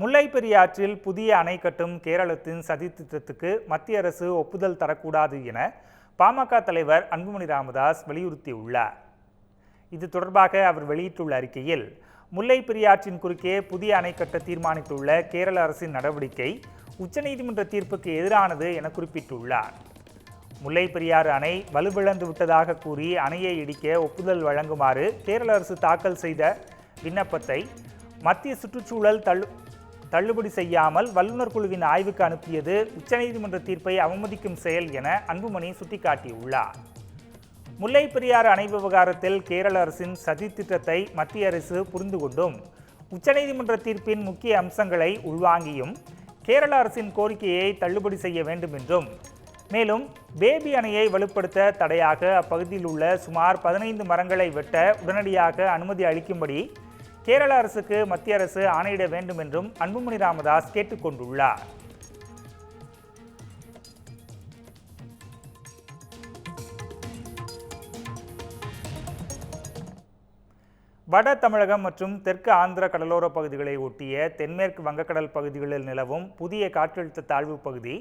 முல்லை பெரியாற்றில் புதிய அணை கட்டும் கேரளத்தின் சதித்திட்டத்துக்கு மத்திய அரசு ஒப்புதல் தரக்கூடாது என பாமக தலைவர் அன்புமணி ராமதாஸ் வலியுறுத்தியுள்ளார். இது தொடர்பாக அவர் வெளியிட்டுள்ள அறிக்கையில் முல்லை பெரியாற்றின் குறுக்கே புதிய அணை கட்ட தீர்மானித்துள்ள கேரள அரசின் நடவடிக்கை உச்சநீதிமன்ற தீர்ப்புக்கு எதிரானது என குறிப்பிட்டுள்ளார். முல்லை பெரியாறு அணை வலுவிழந்து விட்டதாக கூறி அணையை இடிக்க ஒப்புதல் வழங்குமாறு கேரள அரசு தாக்கல் செய்த விண்ணப்பத்தை மத்திய சுற்றுச்சூழல் தள்ளு தள்ளுபடி செய்யாமல் வல்லுநர் குழுவின் ஆய்வுக்கு அனுப்பியது உச்சநீதிமன்ற தீர்ப்பை அவமதிக்கும் செயல் என அன்புமணி சுட்டிக்காட்டியுள்ளார். முல்லை பெரியாறு அணை விவகாரத்தில் கேரள அரசின் சதி திட்டத்தை மத்திய அரசு புரிந்து கொண்டும் உச்சநீதிமன்ற தீர்ப்பின் முக்கிய அம்சங்களை உள்வாங்கியும் கேரள அரசின் கோரிக்கையை தள்ளுபடி செய்ய வேண்டும் என்றும் மேலும் பேபி அணையை வலுப்படுத்த தடையாக அப்பகுதியில் உள்ள சுமார் பதினைந்து மரங்களை வெட்ட உடனடியாக அனுமதி அளிக்கும்படி கேரள அரசுக்கு மத்திய அரசு ஆணையிட வேண்டும் என்றும் அன்புமணி ராமதாஸ் கேட்டுக்கொண்டுள்ளார். வட தமிழகம் மற்றும் தெற்கு ஆந்திர கடலோர பகுதிகளை ஒட்டிய தென்மேற்கு வங்கக்கடல் பகுதிகளில் நிலவும் புதிய காற்றழுத்த தாழ்வு பகுதி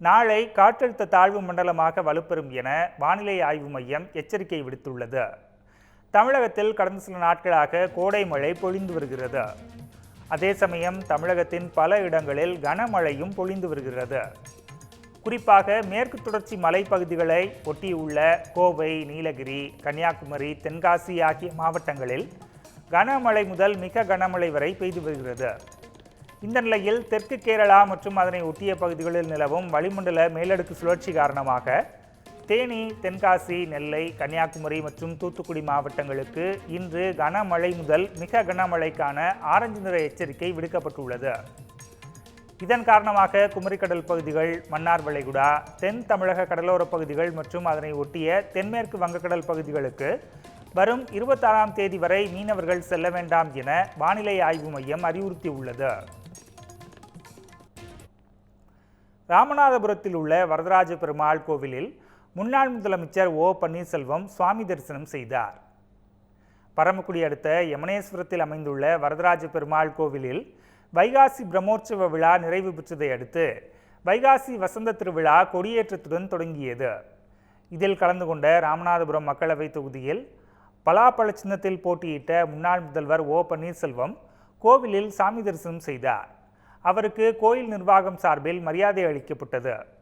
நாளை காற்றழுத்த தாழ்வு மண்டலமாக வலுப்பெறும் என வானிலை ஆய்வு மையம் எச்சரிக்கை விடுத்துள்ளது. தமிழகத்தில் கடந்த சில நாட்களாக கோடை மழை பொழிந்து வருகிறது. அதே சமயம் தமிழகத்தின் பல இடங்களில் கனமழையும் பொழிந்து வருகிறது. குறிப்பாக மேற்கு தொடர்ச்சி மலைப்பகுதிகளை ஒட்டியுள்ள கோவை நீலகிரி கன்னியாகுமரி தென்காசி ஆகிய மாவட்டங்களில் கனமழை முதல் மிக கனமழை வரை பெய்து வருகிறது. இந்த நிலையில் தெற்கு கேரளா மற்றும் அதனை ஒட்டிய பகுதிகளில் நிலவும் வளிமண்டல மேலடுக்கு சுழற்சி காரணமாக தேனி தென்காசி நெல்லை கன்னியாகுமரி மற்றும் தூத்துக்குடி மாவட்டங்களுக்கு இன்று கனமழை முதல் மிக கனமழைக்கான ஆரஞ்சு நிற எச்சரிக்கை விடுக்கப்பட்டுள்ளது. இதன் காரணமாக குமரிக்கடல் பகுதிகள் மன்னார் வளைகுடா தென் தமிழக கடலோர பகுதிகள் மற்றும் அதனை ஒட்டிய தென்மேற்கு வங்கக்கடல் பகுதிகளுக்கு வரும் இருபத்தாறாம் தேதி வரை மீனவர்கள் செல்ல வேண்டாம் என வானிலை ஆய்வு மையம் அறிவுறுத்தியுள்ளது. ராமநாதபுரத்தில் உள்ள வரதராஜ பெருமாள் கோவிலில் முன்னாள் முதலமைச்சர் ஓ பன்னீர்செல்வம் சுவாமி தரிசனம் செய்தார். பரமக்குடி அடுத்த யமனேஸ்வரத்தில் அமைந்துள்ள வரதராஜ பெருமாள் கோவிலில் வைகாசி பிரம்மோற்சவ விழா நிறைவு பெற்றதை அடுத்து வைகாசி வசந்த திருவிழா கொடியேற்றத்துடன் தொடங்கியது. இதில் கலந்து கொண்ட ராமநாதபுரம் மக்களவைத் தொகுதியில் பலாப்பழ சின்னத்தில் போட்டியிட்ட முன்னாள் முதல்வர் ஓ பன்னீர்செல்வம் கோவிலில் சாமி தரிசனம் செய்தார். அவருக்கு கோயில் நிர்வாகம் சார்பில் மரியாதை அளிக்கப்பட்டது.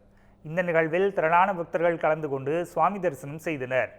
இந்த நிகழ்வில் திரளான பக்தர்கள் கலந்து கொண்டு சுவாமி தரிசனம் செய்தனர்.